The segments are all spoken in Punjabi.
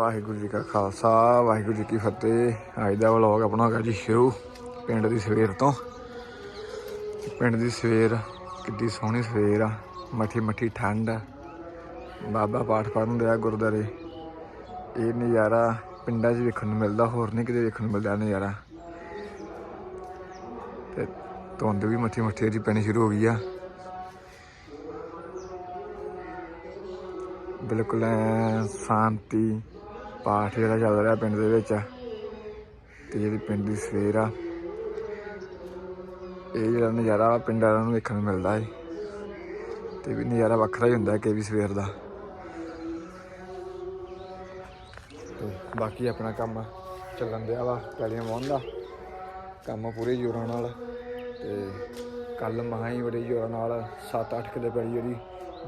ਵਾਹਿਗੁਰੂ ਜੀ ਕਾ ਖਾਲਸਾ, ਵਾਹਿਗੁਰੂ ਜੀ ਕੀ ਫਤਿਹ। ਅੱਜ ਦਾ ਵਲੌਗ ਆਪਣਾ ਹੈਗਾ ਜੀ ਸ਼ੁਰੂ, ਪਿੰਡ ਦੀ ਸਵੇਰ ਤੋਂ। ਪਿੰਡ ਦੀ ਸਵੇਰ, ਕਿੱਡੀ ਸੋਹਣੀ ਸਵੇਰ ਆ। ਮੱਠੀ ਮੱਠੀ ਠੰਡ ਆ। ਬਾਬਾ ਪਾਠ ਪੜ੍ਹਨ ਰਿਹਾ ਗੁਰਦਾਰੇ ਇਹ ਨਜ਼ਾਰਾ ਪਿੰਡਾਂ 'ਚ ਵੇਖਣ ਨੂੰ ਮਿਲਦਾ, ਹੋਰ ਨਹੀਂ ਕਿਤੇ ਵੇਖਣ ਨੂੰ ਮਿਲਦਾ ਨਜ਼ਾਰਾ। ਤੇ ਧੁੰਦ ਵੀ ਮੱਠੀ ਮੱਠੀ ਜਿਹੀ ਪੈਣੀ ਸ਼ੁਰੂ ਹੋ ਗਈ ਆ। ਬਿਲਕੁਲ ਸ਼ਾਂਤੀ ਪਾਠ ਜਿਹੜਾ ਚੱਲ ਰਿਹਾ ਪਿੰਡ ਦੇ ਵਿੱਚ। ਤੇ ਜਿਹੜੀ ਪਿੰਡ ਦੀ ਸਵੇਰ ਆ। ਇਹ ਜਿਹੜਾ ਨਜ਼ਾਰਾ ਵਾ ਪਿੰਡ ਵਾਲਿਆਂ ਨੂੰ ਦੇਖਣ ਨੂੰ ਮਿਲਦਾ ਹੈ ਤੇ ਵੀ ਨਜ਼ਾਰਾ ਵੱਖਰਾ ਹੀ ਹੁੰਦਾ ਕਿ ਵੀ ਸਵੇਰ ਦਾ। ਤੇ ਬਾਕੀ ਆਪਣਾ ਕੰਮ ਚੱਲਣ ਦਿਆ ਵਾ, ਪੈਲੀਆਂ ਵਾਹੁਣ ਦਾ। ਕੰਮ ਪੂਰੇ ਜ਼ੋਰਾਂ ਨਾਲ। ਤੇ ਕੱਲ ਮਹਾਂ ਹੀ ਬੜੇ ਜ਼ੋਰਾਂ ਨਾਲ 7-8 ਕਿਲੇ ਪੈਲੀ ਜਿਹੜੀ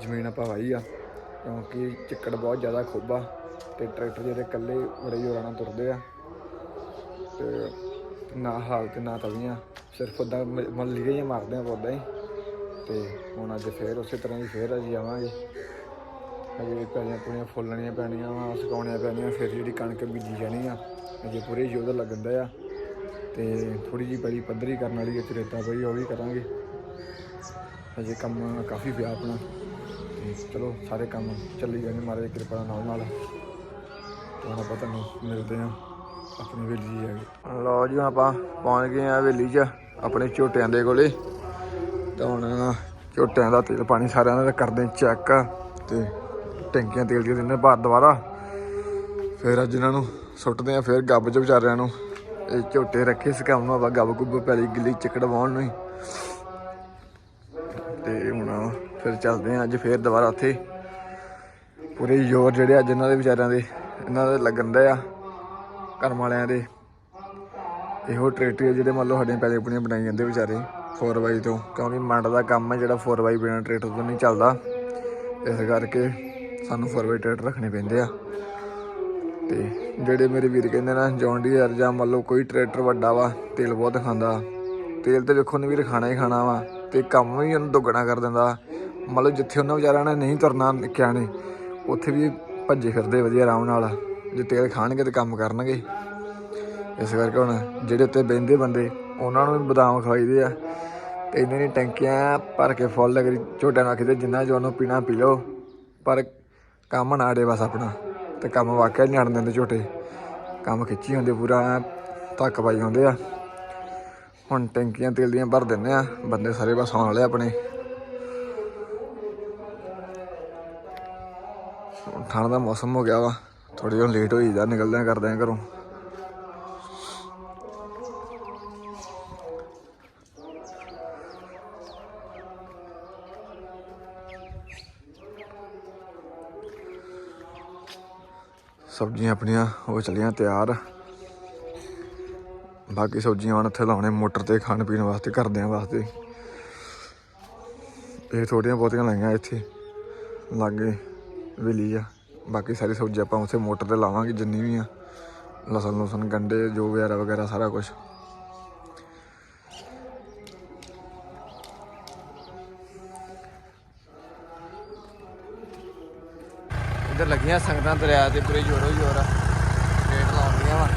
ਜ਼ਮੀਨ ਆਪਾਂ ਵਾਈ ਆ। ਕਿਉਂਕਿ ਚਿੱਕੜ ਬਹੁਤ ਜ਼ਿਆਦਾ ਖੋਬਾ ਤੇ ਟਰੈਕਟਰ ਜਿਹੜੇ ਇਕੱਲੇ ਬੜੇ ਜ਼ੋਰਾਂ ਨਾਲ ਤੁਰਦੇ ਆ ਤੇ ਨਾ ਹਾਲ ਤੇ ਨਾ ਤਵੀਆਂ, ਸਿਰਫ ਉਦਾਂ ਮੱਲੀਆਂ ਹੀ ਮਾਰਦੇ ਆ ਉਦਾਂ ਹੀ ਤੇ ਹੁਣ ਅੱਜ ਫੇਰ ਉਸੇ ਤਰ੍ਹਾਂ ਹੀ ਫੇਰ ਅਸੀਂ ਆਵਾਂਗੇ। ਅਜੇ ਪੈਲੀਆਂ ਪੂਰੀਆਂ ਫੁੱਲਣੀਆਂ ਪੈਣੀਆਂ ਵਾ, ਸੁਕਾਉਣੀਆਂ ਪੈਣੀਆਂ, ਫਿਰ ਜਿਹੜੀ ਕਣਕ ਬੀਜੀ ਜਾਣੀ ਆ, ਅਜੇ ਪੂਰੇ ਯੋਧ ਲੱਗਣ ਦਾ ਆ ਤੇ ਥੋੜੀ ਜਿਹੀ ਬੜੀ ਪੱਧਰੀ ਕਰਨ ਵਾਲੀ ਹੈ ਰੇਤਾ ਪਈ, ਉਹ ਵੀ ਕਰਾਂਗੇ। ਅਜੇ ਕੰਮ ਕਾਫੀ ਪਿਆ ਆਪਣਾ ਤੇ ਚਲੋ, ਸਾਰੇ ਕੰਮ ਚੱਲੀ ਜਾਂਦੇ ਮਹਾਰਾਜ ਕਿਰਪਾ ਨਾਲ ਨਾਲ। ਹੁਣ ਆਪਾਂ ਤੁਹਾਨੂੰ ਮਿਲਦੇ ਹਾਂ ਆਪਣੀ ਹਵੇਲੀ ਹੈਗੀ ਲਓ ਜੀ ਆਪਾਂ ਪਹੁੰਚ ਗਏ ਆ ਹਵੇਲੀ 'ਚ, ਆਪਣੇ ਝੋਟਿਆਂ ਦੇ ਕੋਲੇ। ਤਾਂ ਹੁਣ ਝੋਟਿਆਂ ਦਾ ਤੇਲ ਪਾਣੀ ਸਾਰਿਆਂ ਦਾ ਕਰਦੇ ਚੈੱਕ ਤੇ ਟੈਂਕੀਆਂ ਤੇਲ ਦੀਆਂ ਦਿੰਦੇ ਬਾਹਰ ਦੁਬਾਰਾ। ਫਿਰ ਅੱਜ ਇਹਨਾਂ ਨੂੰ ਸੁੱਟਦੇ ਆ ਫਿਰ ਗੱਬ 'ਚ ਵਿਚਾਰਿਆਂ ਨੂੰ। ਇਹ ਝੋਟੇ ਰੱਖੇ ਇਸ ਕੰਮ ਨੂੰ, ਆਪਾਂ ਗੱਬ ਗੁੱਬ ਪੈਲੀ ਗਿੱਲੀ ਚਿੱਕੜ ਵਾਉਣ ਨੂੰ ਤੇ ਹੁਣ ਫਿਰ ਚੱਲਦੇ ਆ ਅੱਜ ਫਿਰ ਦੁਬਾਰਾ ਉੱਥੇ। ਪੂਰੇ ਜ਼ੋਰ ਜਿਹੜੇ ਅੱਜ ਇਹਨਾਂ ਦੇ ਵਿਚਾਰਿਆਂ ਦੇ ਇਹਨਾਂ ਦੇ ਲੱਗਣ ਦੇ ਆ, ਕਰਮ ਵਾਲਿਆਂ ਦੇ। ਇਹੋ ਟਰੈਕਟਰ ਜਿਹੜੇ ਮੰਨ ਲਓ ਸਾਡੀਆਂ ਪੈਲੀਆਂ ਪੁਲੀਆਂ ਬਣਾਈ ਜਾਂਦੇ ਵਿਚਾਰੇ 4x ਤੋਂ ਕਿਉਂਕਿ ਮੰਡ ਦਾ ਕੰਮ ਹੈ ਜਿਹੜਾ 4x ਬਿਨਾਂ ਟਰੈਕਟਰ ਤੋਂ ਨਹੀਂ ਚੱਲਦਾ। ਇਸ ਕਰਕੇ ਸਾਨੂੰ 4x ਟਰੈਕਟਰ ਰੱਖਣੇ ਪੈਂਦੇ ਆ। ਤੇ ਜਿਹੜੇ ਮੇਰੇ ਵੀਰ ਕਹਿੰਦੇ ਨਾ ਜੌਨ ਡੀਅਰ ਜਾਂ ਮੰਨ ਲਓ ਕੋਈ ਟਰੈਕਟਰ ਵੱਡਾ ਵਾ, ਤੇਲ ਬਹੁਤ ਖਾਂਦਾ। ਤੇਲ ਤੇ ਵੇਖੋ ਨੇ ਵੀਰ ਖਾਣਾ ਹੀ ਖਾਣਾ ਵਾ, ਤੇ ਕੰਮ ਵੀ ਉਹਨੂੰ ਦੁੱਗਣਾ ਕਰ ਦਿੰਦਾ। ਮੰਨ ਲਓ ਜਿੱਥੇ ਉਹਨਾਂ ਵਿਚਾਰਿਆਂ ਨੇ ਨਹੀਂ ਤੁਰਨਾ ਨਿੱਕਿਆਂ ਨੇ, ਉੱਥੇ ਵੀ ਭੱਜੇ ਫਿਰਦੇ ਵਧੀਆ ਆਰਾਮ ਨਾਲ, ਜੇ ਤੇਲ ਖਾਣਗੇ ਤੇ ਕੰਮ ਕਰਨਗੇ। ਇਸ ਕਰਕੇ ਹੁਣ ਜਿਹੜੇ ਉੱਤੇ ਬਹਿੰਦੇ ਬੰਦੇ, ਉਹਨਾਂ ਨੂੰ ਵੀ ਬਦਾਮ ਖਵਾਈਦੇ ਆ। ਤੇ ਇਹਨਾਂ ਨੇ ਟੈਂਕੀਆਂ ਭਰ ਕੇ ਫੁੱਲ ਕਰੀ, ਝੋਟਿਆਂ ਨਾਲ ਆਖੀਦੇ ਜਿੰਨਾ ਜੋ ਉਹਨੂੰ ਪੀਣਾ ਪੀ ਲਓ। ਪਰ ਕੰਮ ਨਾ ਅੜੇ ਬਸ ਆਪਣਾ। ਤੇ ਕੰਮ ਵਾਕਿਆ ਨਹੀਂ ਅੜਨ ਦਿੰਦੇ ਝੋਟੇ। ਕੰਮ ਖਿੱਚੀ ਹੁੰਦੇ ਪੂਰਾ ਧੱਕ ਪਾਈ ਹੁੰਦੇ ਆ। ਹੁਣ ਟੈਂਕੀਆਂ ਤੇਲ ਦੀਆਂ ਭਰ ਦਿੰਦੇ ਆ। ਬੰਦੇ ਸਾਰੇ ਬਸ ਆਉਣ ਵਾਲੇ ਆਪਣੇ। ਹੁਣ ਠੰਡ ਦਾ ਮੌਸਮ ਹੋ ਗਿਆ ਵਾ। ਥੋੜੀ ਜਿਹਾ ਲੇਟ ਹੋਈ ਜਾ, ਨਿਕਲਦੇ ਆ ਕਰਦੇ ਆ ਘਰੋਂ। ਸਬਜ਼ੀਆਂ ਆਪਣੀਆਂ ਹੋ ਚਲੀਆਂ ਤਿਆਰ। ਬਾਕੀ ਸਬਜ਼ੀਆਂ ਹੁਣ ਇੱਥੇ ਲਾਉਣੇ, ਮੋਟਰ ਤੇ ਖਾਣ ਪੀਣ ਵਾਸਤੇ, ਘਰਦਿਆਂ ਵਾਸਤੇ। ਇਹ ਥੋੜੀਆਂ ਬਹੁਤੀਆਂ ਲਾਈਆਂ ਇੱਥੇ, ਲਾਗੇ ਵੇਲੀ ਆ। ਬਾਕੀ ਸਾਰੀ ਸਬਜ਼ੀ ਆਪਾਂ ਉੱਥੇ ਮੋਟਰ ਤੇ ਲਾਵਾਂਗੇ, ਜਿੰਨੀ ਵੀ ਆ। ਲਸਣ ਲਸਣ, ਗੰਡੇ, ਜੋ ਵਗੈਰਾ ਵਗੈਰਾ, ਸਾਰਾ ਕੁਝ ਇੱਧਰ ਲੱਗੀਆਂ ਸੰਗਤਾਂ ਦਰਿਆ ਦੇ ਪੂਰੇ ਜੋਰੋ ਜੋਰ। ਆ ਗੇਟ ਲਾਉਂਦੀਆਂ ਵਾ।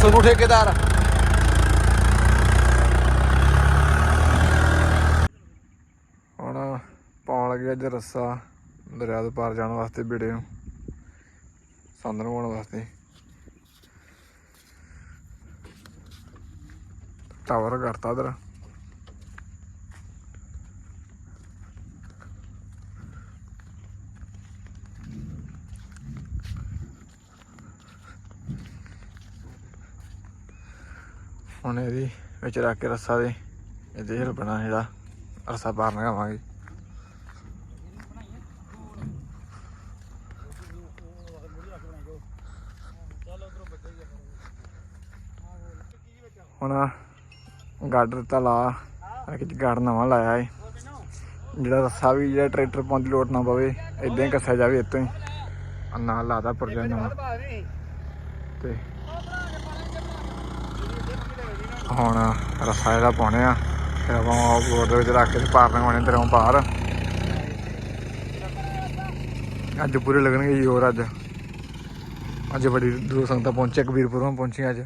ਸੋਨੂ ਠੇਕੇਦਾਰ ਹੁਣ ਪਾਉਣ ਲੱਗਿਆ ਰੱਸਾ ਦਰਿਆ ਦੇ ਪਾਰ ਜਾਣ ਵਾਸਤੇ ਬੇੜੇ ਨੂੰ, ਸੰਦ ਨੂੰ ਵਾਸਤੇ। ਟਾਵਰ ਕਰਤਾ ਇਧਰ ਹੁਣ ਇਹਦੀ ਵਿੱਚ ਰੱਖ ਕੇ ਰੱਸਾ ਦੇ, ਇਹਦੇ ਹਿਲ ਬਣਾ ਜਿਹੜਾ, ਰੱਸਾ ਪਾਰ ਲਗਾਵਾਂਗੇ। ਹੁਣ ਗਾਡਰ ਤਾਂ ਲਾ ਕਿ ਗਾੜ ਨਵਾਂ ਲਾਇਆ ਏ। ਜਿਹੜਾ ਰੱਸਾ ਵੀ, ਜਿਹੜਾ ਟਰੈਕਟਰ ਪਾਉਣ ਦੀ ਲੋੜ ਨਾ ਪਵੇ ਇਦਾਂ ਹੀ ਕੱਸਿਆ ਜਾਵੇ ਇੱਥੋਂ ਹੀ। ਆਹ ਨਾਲ ਲਾਦਾ ਪੁਰਜਾ ਨਵਾਂ। ਤੇ ਹੁਣ ਰੱਸਾ ਇਹਦਾ ਪਾਉਣੇ ਆ, ਫਿਰ ਆਪਾਂ ਆਫ ਰੋਡ ਦੇ ਵਿੱਚ ਰੱਖ ਕੇ ਤੇ ਪਾਰ ਲੰਘਾਉਣੇ ਤੇਰੋਂ ਪਾਰ ਅੱਜ ਪੂਰੇ ਲੱਗਣਗੇ ਜੀ ਹੋਰ ਅੱਜ। ਅੱਜ ਬੜੀ ਦੂਰ ਸੰਗਤਾਂ ਪਹੁੰਚਿਆ ਕਬੀਰਪੁਰੋਂ ਪਹੁੰਚੀਆਂ ਅੱਜ।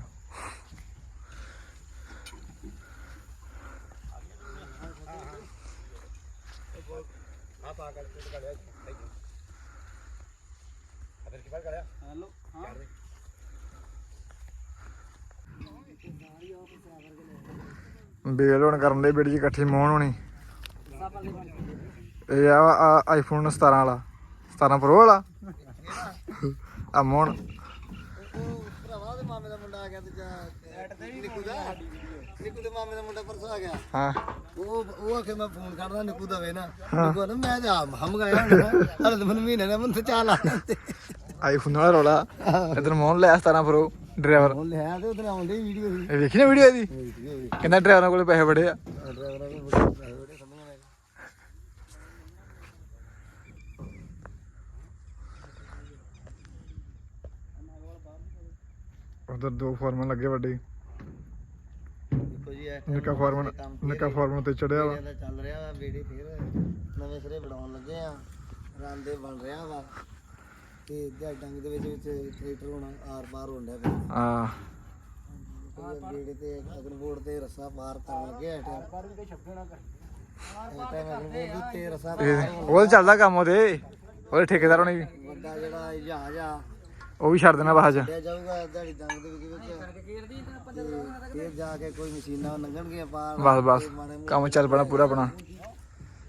ਬੇਲ ਹੁਣ ਕਰਨ ਦੇ ਬੇੜੀ ਜੀ ਇਕੱਠੀ ਮੋਹਣ ਹੋਣੀ। ਇਹ ਆ ਆਈਫੋਨ 17 ਵਾਲਾ 17 ਪ੍ਰੋ ਵਾਲਾ। ਆ ਮੋਹਣ ਭਰਾਵਾ ਦੇ ਮਾਮੇ ਦਾ ਮੁੰਡਾ ਆ ਗਿਆ ਤੇ ਨਿੱਕੂ ਦਾ ਨਿੱਕੂ ਦੇ ਮਾਮੇ ਦਾ ਮੁੰਡਾ ਪਰਸੋਂ ਆ। ਗਿਆ ਹਾਂ। ਉਹ ਉਹ ਆਖੇ ਮੈਂ ਫੋਨ ਕਰਦਾ ਨਿੱਕੂ ਦਾ ਵੇ ਨਾ ਨਿੱਕੂ ਨਾ ਮੈਂ ਤੇ ਆਪ ਹਮ ਹਲੇ ਤਾਂ ਮੈਨੂੰ ਮਹੀਨੇ ਨੇ ਮੈਨੂੰ ਤੇ ਚਾਲ ਆ ਜਾਂਦੇ ਆਈਫੋਨ ਵਾਲਾ ਰੋਲਾ। ਇਧਰ ਮੋਹਨ ਲਿਆ 17 ਪ੍ਰੋ ਡਰਾਈਵਰ ਉਹ ਲਿਆ ਤੇ ਉਧਰ ਆਉਂਦੇ ਵੀਡੀਓ ਸੀ ਇਹ ਵੇਖੀ ਨਾ ਵੀਡੀਓ ਇਹਦੀ? ਕਹਿੰਦਾ ਡਰਾਈਵਰਾਂ ਕੋਲੇ ਪੈਸੇ ਬੜੇ ਆ। ਡਰਾਈਵਰਾਂ ਬੜੇ ਉਧਰ ਦੋ ਫਾਰਮਨ ਲੱਗੇ ਵੱਡੇ। ਦੇਖੋ ਜੀ ਇਹ ਨਿੱਕਾ ਫਾਰਮਨ ਨਿੱਕਾ ਫਾਰਮਨ ਤੇ ਚੜਿਆ ਵਾ। ਇਹਦਾ ਚੱਲ ਰਿਹਾ ਵਾ ਬੇੜੇ ਫੇਰ। ਨਵੇਂ ਸਿਰੇ ਬਣਾਉਣ ਲੱਗੇ ਆ। ਰਾਂਦੇ ਬਣ ਰਿਹਾ ਵਾ। ਤੇ ਦਿਹਾੜੀ ਡੰਗ ਦੇ ਵਿੱਚ ਵਿੱਚ ਟਰੈਕਟਰ ਹੋਣਾ ਆਰ ਪਾਰ ਹੋਣ ਡਿਆ ਪਿਆ। ਆ ਬੇੜੇ ਤੇ ਅਗਨਬੋਰਡ ਤੇ ਰੱਸਾ ਪਾਰ ਕਰਨ ਲੱਗੇ ਆ ਟਾਈਮ। ਪਰ ਵੀ ਛੱਪਣਾ ਕਰ ਟਾਈਮ ਅਗਨਬੋਰਡ ਤੇ ਰੱਸਾ ਪਾਰ ਇਹ ਉਹ ਤਾਂ ਚੱਲਦਾ ਕੰਮ ਉਹਦੇ। ਉਹਦੇ ਠੇਕੇਦਾਰ ਹੋਣੀ ਵੀ। ਵੱਡਾ ਜਿਹੜਾ ਇਹ ਜਹਾਜ਼ ਆ ਉਹ ਵੀ ਛੱਡ ਦੇਣਾ ਬਾਅਦ ਚ ਛੱਡਿਆ ਜਾਊਗਾ ਦਿਹਾੜੀ ਡੰਗ ਦੇ ਵਿੱਚ ਵਿੱਚ। ਤੇ ਫਿਰ ਜਾ ਕੇ ਕੋਈ ਮਸ਼ੀਨਾਂ ਲੰਘਣਗੀਆਂ ਪਾਰ ਬਸ ਬਸ। ਕੰਮ ਚੱਲ ਪੈਣਾ ਪੂਰਾ ਆਪਣਾ।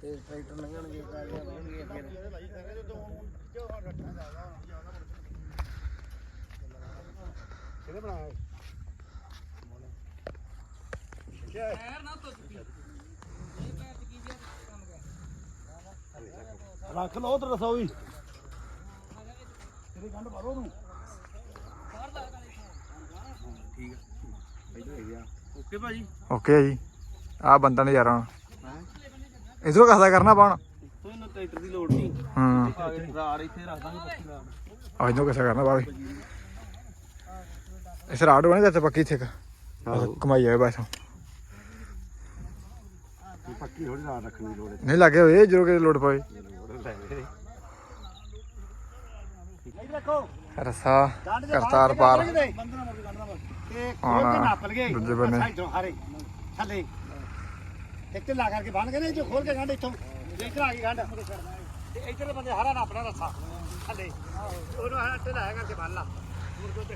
ਤੇ ਟਰੈਕਟਰ ਲੰਘਣਗੇ ਟਰਾਲੀਆਂ ਲੰਘਣਗੀਆਂ ਫਿਰ ਰੱਖ ਲਓ ਉਧਰ ਰਸੋ ਵੀ ਤੇਰੇ ਗੰਢ ਪਾਰੋ ਨੂੰ ਓਕੇ ਭਾਜੀ। ਓਕੇ ਜੀ। ਆ ਬੰਦਾ ਨਜ਼ਾਰਾ ਹੁਣ। ਇਧਰੋਂ ਕਸਦਾ ਕਰਨਾ ਪਾਉਣ ਤੂੰ ਇਹਨਾਂ ਟਰੈਕਟਰ ਦੀ ਲੋੜ ਨਹੀਂ। ਹਾਂ। ਆ ਕੇ ਰਾੜ ਇੱਥੇ ਰੱਖ ਦਾਂਗੇ ਪੱਕੀ ਰਾੜ ਆ ਇਧਰੋਂ ਕਸਾ ਕਰਨਾ ਬਾਵੇ ਇਸ ਰਾਡ ਬਣੇ ਤੇ ਪੱਕੀ ਇੱਥੇ ਕੁ। ਕਮਾਈ ਜਾਵੇ ਬਸ। ਪੱਕੀ ਥੋੜੀ ਰਾੜ ਰੱਖਣੀ ਲੋੜ ਨਹੀਂ ਲੱਗੇ ਹੋਏ ਜਦੋਂ ਕਿ ਲੋਡ ਪਵੇ। ਨਹੀਂ ਰੱਖੋ। ਰਸਾ ਕਰਤਾਰ ਪਾਰ। ਬੰਦਨਾ ਮਰ ਗੰਢ ਨਾ ਮਰ ਤੇ ਹਾਂ, ਖੋਲ ਕੇ ਨਾਪ ਲਗੇ ਦੂਜੇ ਬੰਨੇ। ਇਧਰੋਂ ਹਾਰੇ। ਥੱਲੇ। ਇੱਥੇ ਲਾ ਕਰਕੇ ਬੰਨ ਕੇ ਨੇ ਜੋ ਖੋਲ ਕੇ ਗੰਢ ਇੱਥੋਂ। ਇੱਧਰ ਆ ਗਈ ਗੰਢ ਤੇ ਇੱਧਰ ਬੰਦੇ ਹਰਾ ਨਾਪਣਾ ਰੱਸਾ। ਥੱਲੇ। ਉਹਨੂੰ ਹਰਾ ਤੇ ਲਾਇਆ ਕਰਕੇ ਬੰਨ ਲਾ। ਮੁੜ ਕੇ ਉੱਤੇ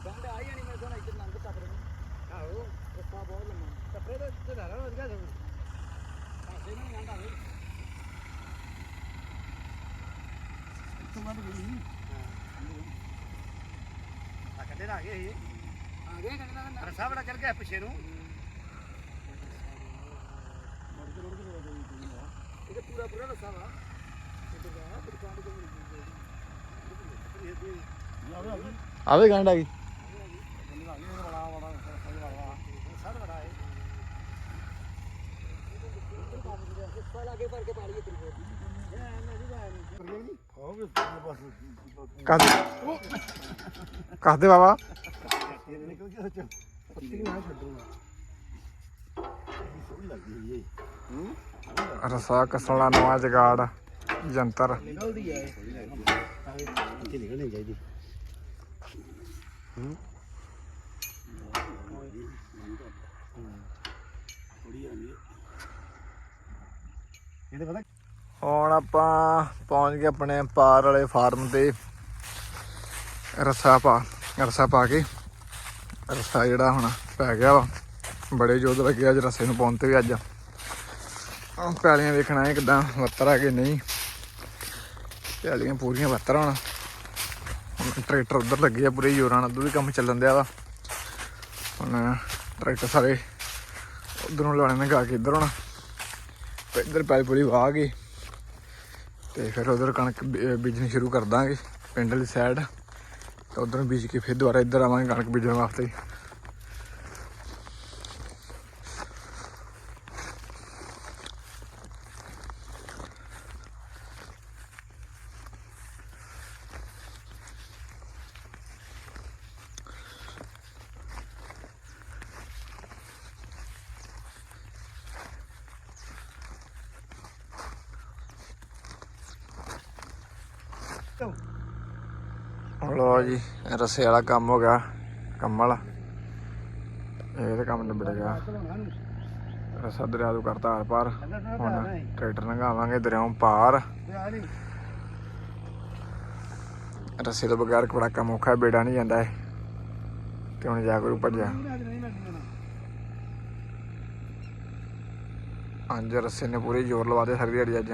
ਖੇਡਾਂਗੇ ਗੰਢ ਆਈ ਨਹੀਂ ਮੈਂ ਸੋਣਾ ਇੱਧਰ ਨੰਗ ਚੱਕ ਰਹੇ ਆਹੋ। ਰੱਸਾ ਬਹੁਤ ਲੰਮਾ। ਟੱਪੇ ਦੇ ਤੇ ਲਾ ਲਾ ਵਧੀਆ ਸਗੋਂ ਪਾਸੇ ਨੂੰ ਗੰਢ ਆਵੇ ਇੱਥੋਂ ਗੰਢ ਗਈ ਆ ਕੱਢੇ ਨਾ ਆ ਗਏ ਇਹ। ਆ ਗਏ ਕੱਢਣਾ ਰੱਸਾ ਬੜਾ ਚੱਲ ਗਿਆ ਪਿੱਛੇ ਨੂੰ। ਇਹ ਪੂਰਾ ਪੂਰਾ ਰੱਸਾ ਵਾ। ਆਵੇ ਗੰਢ ਆ ਗਈ। ਕੱਦ ਕੱਦ ਦੇ ਬਾਬਾ। ਰਸਾ ਕਸਣ ਵਾਲਾ ਨਵਾਂ ਜਗਾੜ ਜੰਤਰ। ਨਿਕਲਦੀ ਹੈ ਇੱਥੇ ਨਿਕਲਣੀ ਚਾਹੀਦੀ ਇਹਦੇ ਪਤਾ ਹੁਣ ਆਪਾਂ ਪਹੁੰਚ ਗਏ ਆਪਣੇ ਪਾਰ ਵਾਲੇ ਫਾਰਮ ਤੇ। ਰਸਾ ਪਾ ਰਸਾ ਪਾ ਕੇ। ਰਸਾ ਜਿਹੜਾ ਹੁਣ ਪੈ ਗਿਆ ਵਾ। ਬੜੇ ਜੋਦ ਲੱਗੇ ਅੱਜ ਰਸੇ ਨੂੰ ਪਾਉਣ ਤੇ ਵੀ ਅੱਜ। ਆਹ ਪੈਲੀਆਂ ਵੇਖਣਾ ਹੈ ਕਿਦਾਂ ਵੱਤਰ ਆ ਕਿ ਨਹੀਂ। ਪੈਲੀਆਂ ਪੂਰੀਆਂ ਵੱਤਰ ਹੁਣ। ਟਰੈਕਟਰ ਉਧਰ ਲੱਗੇ ਆ ਪੂਰੇ ਜੋਰਾਂ ਨਾਲ ਉਧਰ ਵੀ ਕੰਮ ਚੱਲਣ ਦਿਆ ਵਾ। ਹੁਣ ਟਰੈਕਟਰ ਸਾਰੇ ਉਧਰੋਂ ਲਾਣੇ ਨੇ ਗਾ ਕੇ ਇੱਧਰ ਹੋਣਾ। ਇੱਧਰ ਪੈਲੀ ਪੂਰੀ ਵਾਹ ਗਈ। ਤੇ ਫਿਰ ਉਧਰ ਕਣਕ ਬੀ- ਬੀਜਣੀ ਸ਼ੁਰੂ ਕਰ ਦਾਂਗੇ, ਪਿੰਡ ਵਾਲੀ ਸਾਈਡ ਤੇ ਉਧਰੋਂ ਬੀਜ ਕੇ ਫਿਰ ਦੁਬਾਰਾ ਇੱਧਰ ਆਵਾਂਗੇ ਕਣਕ ਬੀਜਣ ਵਾਸਤੇ। ਲੋ ਜੀ, ਰਸੇ ਵਾਲਾ ਕੰਮ ਹੋ ਗਿਆ, ਕੰਮ ਇਹ ਤੇ ਕੰਮ ਨਿਬੜ ਗਿਆ। ਰਸਾ ਦਰਿਆ ਤੋਂ ਕਰਤਾ ਆਰ ਪਾਰ। ਹੁਣ ਟਰੈਕਟਰ ਲੰਘਾਵਾਂਗੇ ਦਰਿਆਓਂ ਪਾਰ। ਰਸੇ ਤੋਂ ਬਗੈਰ ਬੜਾ ਕੰਮ ਔਖਾ, ਬੇੜਾ ਨਹੀਂ ਜਾਂਦਾ ਹੈ ਤੇ ਹੁਣ ਜਾ ਕੇ ਭੱਜਿਆ ਅੱਜ ਰਸੇ ਨੇ ਪੂਰੇ ਜ਼ੋਰ ਲਵਾਤੇ ਸਾਰੀ ਦਿਹਾੜੀ ਅੱਜ।